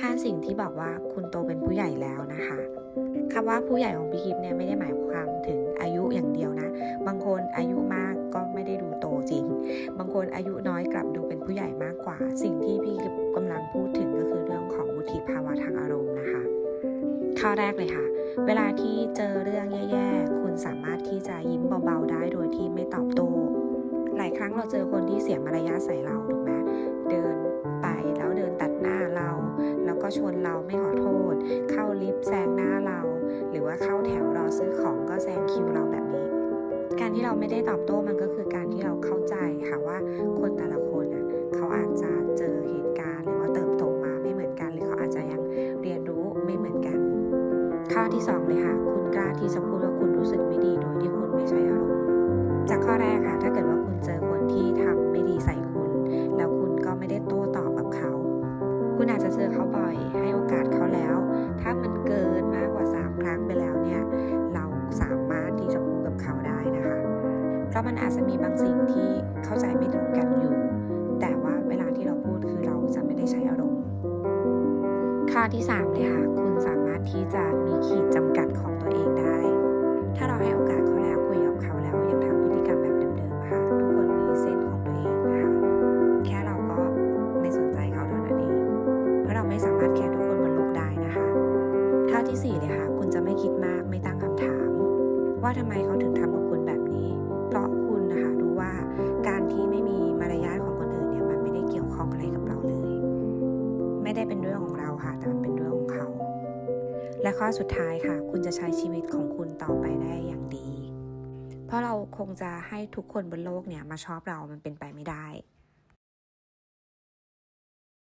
5 สิ่งที่บอกว่าคุณโตเป็นผู้ใหญ่แล้วนะคะคำว่าผู้ใหญ่ของพี่กิฟเนี่ยไม่ได้หมายความถึงอายุอย่างเดียวนะ บางคนอายุมากก็ไม่ได้ดูโตจริง บางคนอายุน้อยกลับดูเป็นผู้ใหญ่มากกว่า สิ่งที่พี่กิฟกำลังพูดถึงก็คือเรื่องของวุฒิภาวะทางอารมณ์นะคะข้อแรกเลยค่ะ เวลาที่เจอเรื่องแย่ๆ คุณสามารถที่จะยิ้มเบาๆได้โดยที่ไม่ตอบโต้ หลายครั้งเราเจอคนที่เสียมารยาทใส่เรา ก็ชวนเราไม่ขอโทษ เข้าลิฟต์แซงหน้าเรา หรือว่าเข้าแถวรอซื้อของก็แซงคิวเราแบบนี้ การที่เราไม่ได้ตอบโต้มันก็คือการที่เราเข้าใจค่ะว่าคนแต่ละคนอะเขาอาจจะเจอเหตุการณ์หรือว่าเติบโตมาไม่เหมือนกัน หรือเขาอาจจะยังเรียนรู้ไม่เหมือนกัน ข้อที่สองเลยค่ะ คุณกล้าที่จะพูดว่าคุณรู้สึกไม่ดีโดยที่คุณไม่ใช้ อาจจะเจอเขาบ่อย ให้โอกาสเขาแล้ว ถ้ามันเกินมากกว่า 3 ครั้งไปแล้วเนี่ย เราสามารถที่จะพูดกับเขาได้นะคะ เพราะมันอาจจะมีบางสิ่งที่เข้าใจไม่ตรงกันอยู่ แต่ว่าเวลาที่เราพูดคือเราจะไม่ได้ใช้อารมณ์ ข้อที่3เลยค่ะ คุณสามารถที่จะ 4เลยค่ะคุณจะไม่คิดมากไม่ตั้งคำถาม ว่าทำไมเขาถึงทำกับคุณแบบนี้ เพราะคุณนะคะรู้ว่าการที่ไม่มีมารยาทของคนอื่นเนี่ยมันไม่ได้เกี่ยวข้องอะไรกับเราเลย ไม่ได้เป็นเรื่องของเราค่ะ แต่มันเป็นเรื่องของเขา และข้อสุดท้ายค่ะ คุณจะใช้ชีวิตของคุณต่อไปได้อย่างดี เพราะเราคงจะให้ทุกคนบนโลกเนี่ยมาชอบเรามันเป็นไปไม่ได้